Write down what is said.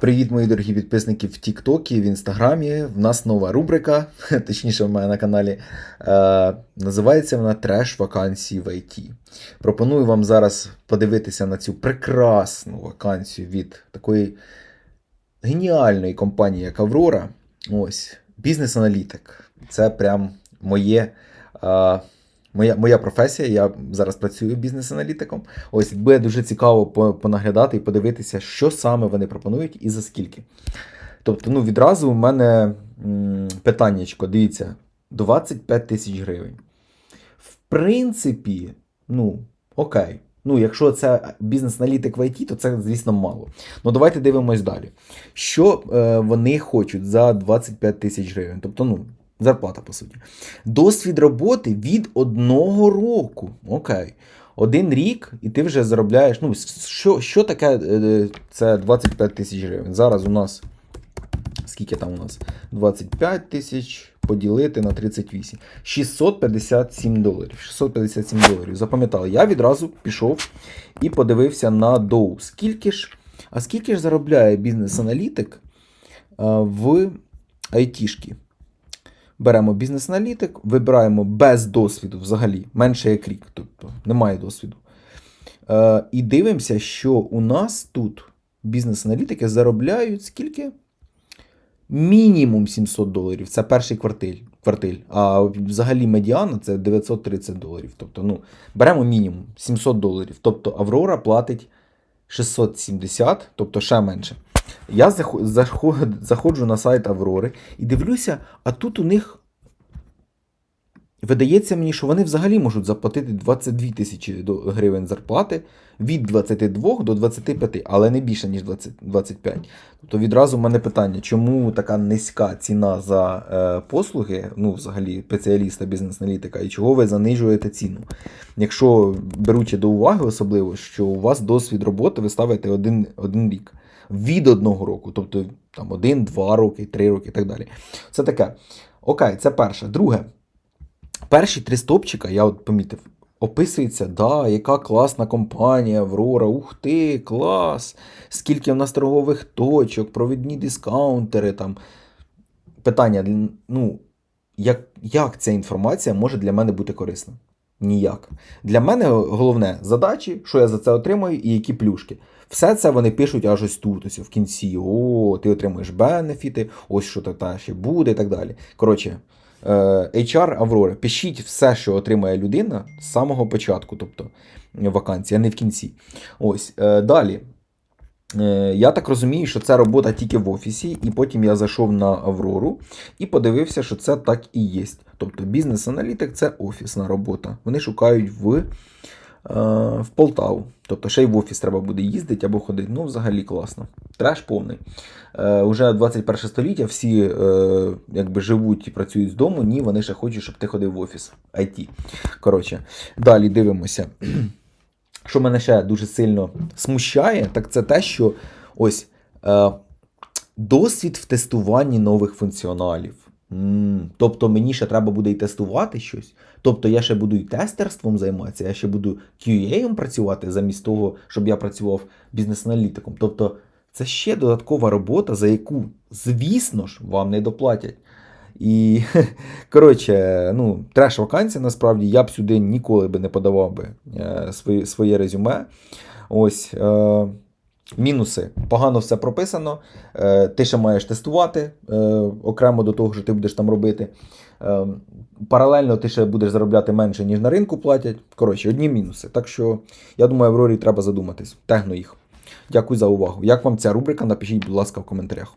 Привіт, мої дорогі підписники в Тіктокі, в Інстаграмі. В нас нова рубрика, точніше, в мене на каналі. Е, називається вона Треш вакансії в ІТ. Пропоную вам зараз подивитися на цю прекрасну вакансію від такої геніальної компанії, як Аврора. Ось, бізнес-аналітик. Це прям моє. Е, Моя, моя професія, я зараз працюю бізнес-аналітиком. Ось буде дуже цікаво понаглядати і подивитися, що саме вони пропонують і за скільки. Тобто, ну, відразу у мене питаннячко, дивіться, 25 тисяч гривень. В принципі, ну, окей. Ну, якщо це бізнес-аналітик в ІТ, то це, звісно, мало. Ну, давайте дивимось далі. Що е, вони хочуть за 25 тисяч гривень? Тобто, ну, зарплата, по суті. Досвід роботи від одного року. Окей. Один рік, і ти вже заробляєш. Ну, що, що таке е, це 25 тисяч гривень? Зараз у нас. Скільки там у нас? 25 тисяч поділити на 38. 657 доларів. 657 доларів. Запам'ятали, я відразу пішов і подивився на доу. Скільки ж, а скільки ж заробляє бізнес-аналітик в айтішки? Беремо бізнес-аналітик, вибираємо без досвіду взагалі, менше як рік, тобто немає досвіду. Е, і дивимося, що у нас тут бізнес-аналітики заробляють скільки? Мінімум 700 доларів. Це перший квартиль. квартиль. А взагалі медіана це 930 доларів. Тобто, ну, беремо мінімум 700 доларів. Тобто Аврора платить 670, тобто ще менше. Я захо- захо- заходжу на сайт Аврори і дивлюся, а тут у них видається мені, що вони взагалі можуть заплатити 22 тисячі гривень зарплати від 22 до 25, але не більше, ніж 20, 25. Тобто відразу в мене питання, чому така низька ціна за е, послуги, ну, взагалі, спеціаліста, бізнес-аналітика, і чого ви занижуєте ціну? Якщо беручи до уваги, особливо, що у вас досвід роботи ви ставите один, один рік від одного року, тобто там один, два роки, три роки і так далі. Це таке. Окей, це перше. Друге, перші три стопчика, я от помітив, описується, да, яка класна компанія, Аврора, ух ти, клас, скільки в нас торгових точок, провідні дискаунтери там. Питання, ну, як, як ця інформація може для мене бути корисна? Ніяк. Для мене головне задачі, що я за це отримую, і які плюшки. Все це вони пишуть аж ось тут, ось в кінці. О, ти отримуєш бенефіти, ось що та ще буде, і так далі. Коротше, е, HR Аврора, пишіть все, що отримає людина з самого початку, тобто вакансія, не в кінці. Ось е, далі. Е, Я так розумію, що це робота тільки в офісі, і потім я зайшов на Аврору і подивився, що це так і є. Тобто бізнес-аналітик це офісна робота. Вони шукають в, е, в Полтаву. Тобто ще й в офіс треба буде їздити або ходити. Ну, взагалі класно. Треш повний. Е, уже 21 століття всі якби живуть і працюють з дому. Ні, вони ще хочуть, щоб ти ходив в офіс. IT. Коротше, далі дивимося. Що мене ще дуже сильно смущає, так це те, що ось е, досвід в тестуванні нових функціоналів. М, Тобто мені ще треба буде і тестувати щось. Тобто я ще буду і тестерством займатися, я ще буду QA працювати замість того, щоб я працював бізнес-аналітиком. Тобто це ще додаткова робота, за яку, звісно ж, вам не доплатять. І, коротше, ну, треш вакансія, насправді, я б сюди ніколи би не подавав би е, своє, своє резюме. Ось. Е, мінуси. Погано все прописано. Е, ти ще маєш тестувати е, окремо до того, що ти будеш там робити. Е, паралельно ти ще будеш заробляти менше, ніж на ринку платять. Коротше, одні мінуси. Так що, я думаю, Аврорі треба задуматись. Тегну їх. Дякую за увагу. Як вам ця рубрика? Напишіть, будь ласка, в коментарях.